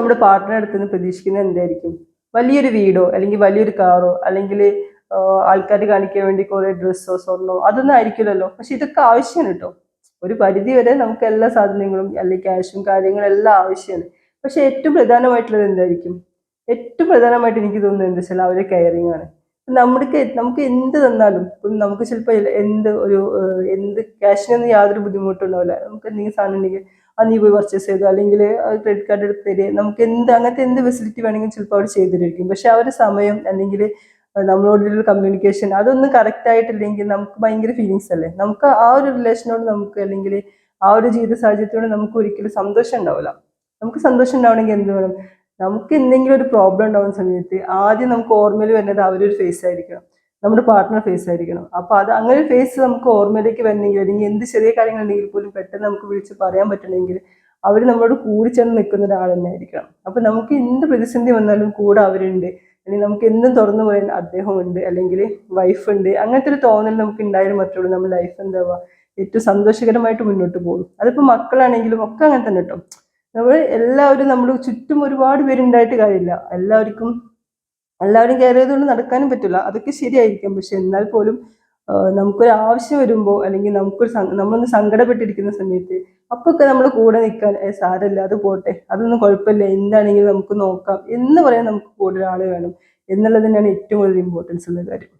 നമ്മുടെ പാർട്ട്ണർ അടുത്ത് നിന്ന് പ്രതീക്ഷിക്കുന്നത് എന്തായിരിക്കും? വലിയൊരു വീടോ അല്ലെങ്കിൽ വലിയൊരു കാറോ അല്ലെങ്കിൽ ആൾക്കാർ കാണിക്കാൻ വേണ്ടി കുറേ ഡ്രസ്സോ സ്വർണോ അതൊന്നും ആയിരിക്കില്ലല്ലോ. പക്ഷെ ഇതൊക്കെ ആവശ്യമാണ് കേട്ടോ ഒരു പരിധി വരെ നമുക്ക് എല്ലാ സാധനങ്ങളും അല്ലെങ്കിൽ ക്യാഷും കാര്യങ്ങളും എല്ലാം ആവശ്യമാണ്. പക്ഷെ ഏറ്റവും പ്രധാനമായിട്ടുള്ളത് എന്തായിരിക്കും? ഏറ്റവും പ്രധാനമായിട്ട് എനിക്ക് തോന്നുന്നത് എന്താ വെച്ചാൽ അവരെ കെയറിങ് ആണ്. നമുക്ക് നമുക്ക് എന്ത് തന്നാലും നമുക്ക് ചിലപ്പോൾ എന്ത് ഒരു എന്ത് ക്യാഷിനൊന്നും യാതൊരു ബുദ്ധിമുട്ടും ഉണ്ടാവില്ല. നമുക്ക് എന്തെങ്കിലും സാധനം ഉണ്ടെങ്കിൽ അത് നീ പോയി പർച്ചേസ് ചെയ്തു? അല്ലെങ്കിൽ ക്രെഡിറ്റ് കാർഡ് എടുത്ത് തരിക നമുക്ക് എന്ത് അങ്ങനത്തെ എന്ത് ഫെസിലിറ്റി വേണമെങ്കിലും ചിലപ്പോൾ അവർ ചെയ്തിരിക്കും പക്ഷെ അവരുടെ സമയം അല്ലെങ്കിൽ നമ്മളോടുള്ള കമ്മ്യൂണിക്കേഷൻ അതൊന്നും കറക്റ്റ് ആയിട്ടില്ലെങ്കിൽ നമുക്ക് ഭയങ്കര ഫീലിങ്സ് അല്ലേ? നമുക്ക് ആ ഒരു റിലേഷനോട് നമുക്ക് അല്ലെങ്കിൽ ആ ഒരു ജീവിത സാഹചര്യത്തോട് നമുക്ക് ഒരിക്കലും സന്തോഷം ഉണ്ടാവില്ല. നമുക്ക് സന്തോഷം ഉണ്ടാവണമെങ്കിൽ എന്ത് വേണം? നമുക്ക് എന്തെങ്കിലും ഒരു പ്രോബ്ലം ഉണ്ടാവുന്ന സമയത്ത് ആദ്യം നമുക്ക് ഓർമ്മയിൽ വരുന്നത് അവരൊരു ഫേസ് ആയിരിക്കണം. നമ്മുടെ പാർട്ട്ണർ ഫേസ് ആയിരിക്കണം. അപ്പൊ അത് അങ്ങനെ ഫേസ് നമുക്ക് ഓർമ്മയിലേക്ക് വരണമെങ്കിൽ അല്ലെങ്കിൽ എന്ത് ചെറിയ കാര്യങ്ങളുണ്ടെങ്കിൽ പോലും പെട്ടെന്ന് നമുക്ക് വിളിച്ച് പറയാൻ പറ്റണമെങ്കിൽ അവർ നമ്മളോട് കൂടി ചേർന്ന് നിൽക്കുന്ന ഒരാൾ തന്നെ ആയിരിക്കണം. അപ്പൊ നമുക്ക് എന്ത് പ്രതിസന്ധി വന്നാലും കൂടെ അവരുണ്ട്. അല്ലെങ്കിൽ നമുക്ക് എന്തും തുറന്നു പറയാൻ അദ്ദേഹമുണ്ട് അല്ലെങ്കിൽ വൈഫ് ഉണ്ട്. അങ്ങനത്തെ ഒരു തോന്നൽ നമുക്ക് ഉണ്ടായാലും മറ്റുള്ളൂ നമ്മുടെ ലൈഫ് എന്താവുക ഏറ്റവും സന്തോഷകരമായിട്ട് മുന്നോട്ട് പോകും. അതിപ്പോൾ മക്കളാണെങ്കിലും ഒക്കെ അങ്ങനെ തന്നെ കേട്ടോ നമ്മൾ എല്ലാവരും നമ്മൾ ചുറ്റും ഒരുപാട് പേരുണ്ടായിട്ട് കാര്യമില്ല. എല്ലാവർക്കും എല്ലാവരും കയറിയതുകൊണ്ട് നടക്കാനും പറ്റില്ല. അതൊക്കെ ശരിയായിരിക്കും. പക്ഷെ എന്നാൽ പോലും നമുക്കൊരു ആവശ്യം വരുമ്പോൾ അല്ലെങ്കിൽ നമുക്കൊരു നമ്മളൊന്ന് സങ്കടപ്പെട്ടിരിക്കുന്ന സമയത്ത് അപ്പൊക്കെ നമ്മൾ കൂടെ നിൽക്കാൻ "ഏ, സാരമില്ല അത് പോട്ടെ അതൊന്നും കുഴപ്പമില്ല എന്താണെങ്കിലും നമുക്ക് നോക്കാം എന്ന് പറയാൻ നമുക്ക് കൂടെ ഒരാൾ വേണം. എന്നുള്ളത് തന്നെയാണ് ഏറ്റവും കൂടുതൽ ഇമ്പോർട്ടൻസ് ഉള്ള കാര്യം.